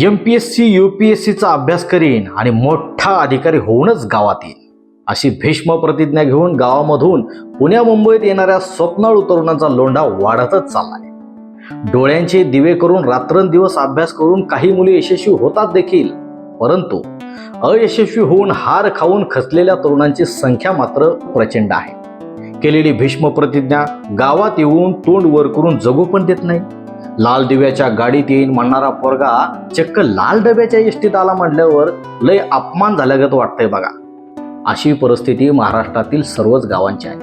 M P S C U P S सीचा अभ्यास करीन आणि मोठा अधिकारी होऊनच गावात येईन. अशी भीष्म प्रतिज्ञा घेऊन गावामधून पुण्या मुंबईत येणाऱ्या स्वप्नाळू तरुणांचा लोंढा वाढतच चाललाय. डोळ्यांचे दिवे करून रात्रंदिवस अभ्यास करून काही मुली यशस्वी होतात देखील परंतु अयशस्वी होऊन हार खाऊन खचलेल्या तरुणांची संख्या मात्र प्रचंड आहे. केलेली भीष्म प्रतिज्ञा गावात येऊन तोंड वर करून जगू पण देत नाही. लाल दिव्याच्या गाडीत येईन म्हणणारा पोरगा चक्क लाल डब्याच्या एसटीत आला म्हटल्यावर लय अपमान झाल्यागत वाटतंय बघा. अशी परिस्थिती महाराष्ट्रातील सर्वच गावांची आहे.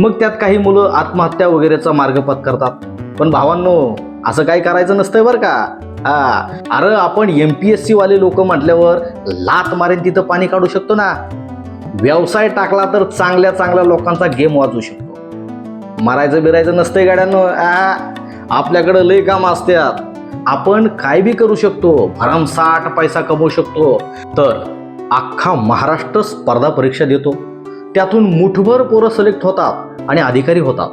मग त्यात काही मुलं आत्महत्या वगैरेचा मार्ग पत्करतात. पण भावांनो असं काही करायचं नसतंय बरं का? हा. अरे आपण एम पी एस सी वाले लोक म्हटल्यावर लात मारेन तिथं पाणी काढू शकतो ना? व्यवसाय टाकला तर चांगल्या चांगल्या लोकांचा गेम वाजू शकतो. मारायचं बिरायचं नसतंय गाड्यांनो. आ, आपल्याकडं लय काम असतात आपण काय बी करू शकतो भरमसाठ पैसा कमवू शकतो तर अख्खा महाराष्ट्र स्पर्धा परीक्षा देतो. त्यातून मुठभर पोरं सिलेक्ट होतात आणि अधिकारी होतात.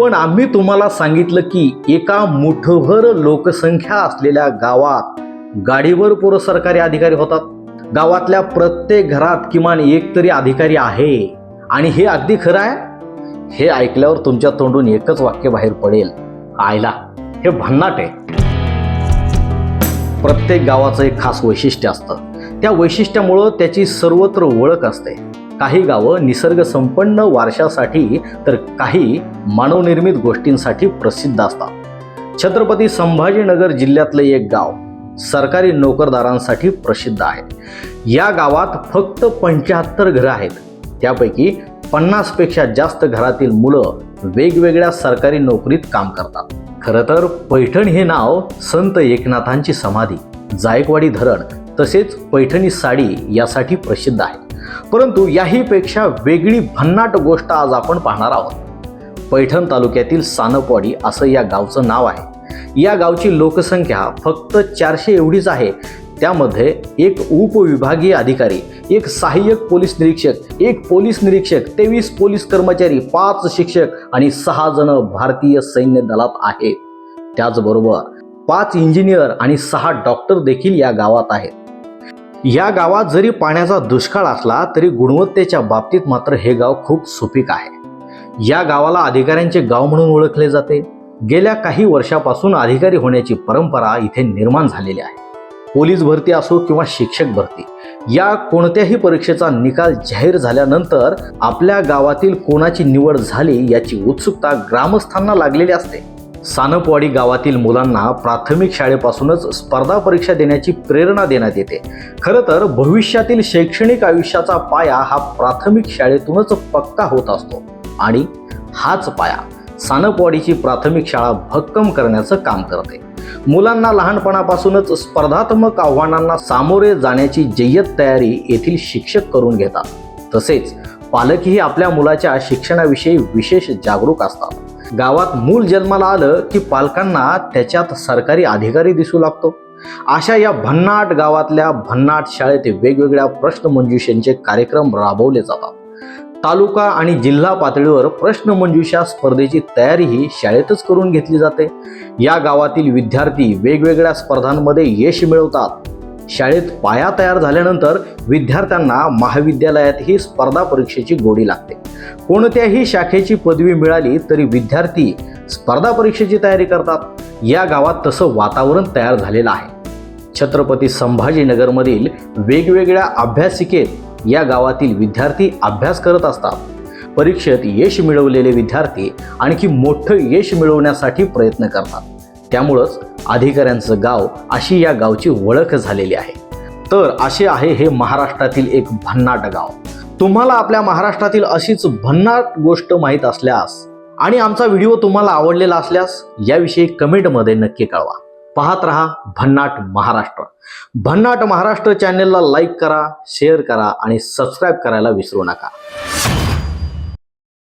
पण आम्ही तुम्हाला सांगितलं की एका मुठभर लोकसंख्या असलेल्या गावात गाडीवर पोरं सरकारी अधिकारी होतात. गावातल्या प्रत्येक घरात किमान एक तरी अधिकारी आहे. आणि हे अगदी खरं आहे. हे ऐकल्यावर तुमच्या तोंडून एकच वाक्य बाहेर पडेल. आयला हे भन्नाट आहे. प्रत्येक गावाचं एक खास वैशिष्ट्य असतं. त्या वैशिष्ट्यामुळं त्याची सर्वत्र ओळख असते. काही गावं निसर्गसंपन्न वारशासाठी तर काही मानवनिर्मित गोष्टींसाठी प्रसिद्ध असतात. छत्रपती संभाजीनगर जिल्ह्यातलं एक गाव सरकारी नोकरदारांसाठी प्रसिद्ध आहे. या गावात फक्त पंच्याहत्तर घरं आहेत. त्यापैकी पन्नासपेक्षा जास्त घरातील मुलं वेगवेगळ्या सरकारी नोकरीत काम करतात. खरं तर पैठण हे नाव संत एकनाथांची समाधी जायकवाडी धरण तसेच पैठणी साडी यासाठी प्रसिद्ध आहे. परंतु याहीपेक्षा वेगळी भन्नाट गोष्ट आज आपण पाहणार आहोत. पैठण तालुक्यातील सानपवाडी असं या गावचं नाव आहे. या गावची लोकसंख्या फक्त चारशे एवढीच आहे. त्यामध्ये एक उपविभागीय अधिकारी एक सहाय्यक पोलीस निरीक्षक एक पोलीस निरीक्षक तेवीस पोलीस कर्मचारी पाच शिक्षक आणि सहा जण भारतीय सैन्य दलात आहेत. त्याचबरोबर पाच इंजिनियर आणि सहा डॉक्टर देखील या गावात आहेत. या गावात जरी पाण्याचा दुष्काळ असला तरी गुणवत्तेच्या बाबतीत मात्र हे गाव खूप सुपीक आहे. या गावाला अधिकाऱ्यांचे गाव म्हणून ओळखले जाते. गेल्या काही वर्षापासून अधिकारी होण्याची परंपरा इथे निर्माण झालेली आहे. पोलीस भरती असो किंवा शिक्षक भरती या कोणत्याही परीक्षेचा निकाल जाहीर झाल्यानंतर आपल्या गावातील कोणाची निवड झाली याची उत्सुकता ग्रामस्थांना लागलेली असते. सानपवाडी गावातील मुलांना प्राथमिक शाळेपासूनच स्पर्धा परीक्षा देण्याची प्रेरणा देण्यात येते. खरं तर भविष्यातील शैक्षणिक आयुष्याचा पाया हा प्राथमिक शाळेतूनच पक्का होत असतो. आणि हाच पाया सानपवाडीची प्राथमिक शाळा भक्कम करण्याचं काम करते. मुलांना लहानपणापासूनच स्पर्धात्मक आव्हानांना सामोरे जाण्याची जय्यत तयारी येथील शिक्षक करून घेतात. तसेच पालकही आपल्या मुलाच्या शिक्षणाविषयी विशेष जागरूक असतात. गावात मूल जन्माला आलं की पालकांना त्याच्यात सरकारी अधिकारी दिसू लागतो. अशा या भन्नाट गावातल्या भन्नाट शाळेत वेगवेगळ्या प्रश्नमंजुषांचे कार्यक्रम राबवले जातात. तालुका आणि जिल्हा पातळीवर प्रश्नमंजुषा स्पर्धेची तयारीही शाळेतच करून घेतली जाते. या गावातील विद्यार्थी वेगवेगळ्या स्पर्धांमध्ये यश मिळवतात. शाळेत पाया तयार झाल्यानंतर विद्यार्थ्यांना महाविद्यालयातही स्पर्धा परीक्षेची गोडी लागते. कोणत्याही शाखेची पदवी मिळाली तरी विद्यार्थी स्पर्धा परीक्षेची तयारी करतात. या गावात तसं वातावरण तयार झालेलं आहे. छत्रपती संभाजीनगरमधील वेगवेगळ्या अभ्यासिकेत या गावातील विद्यार्थी अभ्यास करत असतात. परीक्षेत यश मिळवलेले विद्यार्थी आणखी मोठं यश मिळवण्यासाठी प्रयत्न करतात. त्यामुळंच अधिकाऱ्यांचं गाव अशी या गावची ओळख झालेली आहे. तर असे आहे हे महाराष्ट्रातील एक भन्नाट गाव. तुम्हाला आपल्या महाराष्ट्रातील अशीच भन्नाट गोष्ट माहीत असल्यास आणि आमचा व्हिडिओ तुम्हाला आवडलेला असल्यास याविषयी कमेंटमध्ये नक्की कळवा. पाहत रहा भन्नाट महाराष्ट्र. भन्नाट महाराष्ट्र चॅनेलला लाईक करा शेअर करा आणि सबस्क्राईब करायला विसरू नका.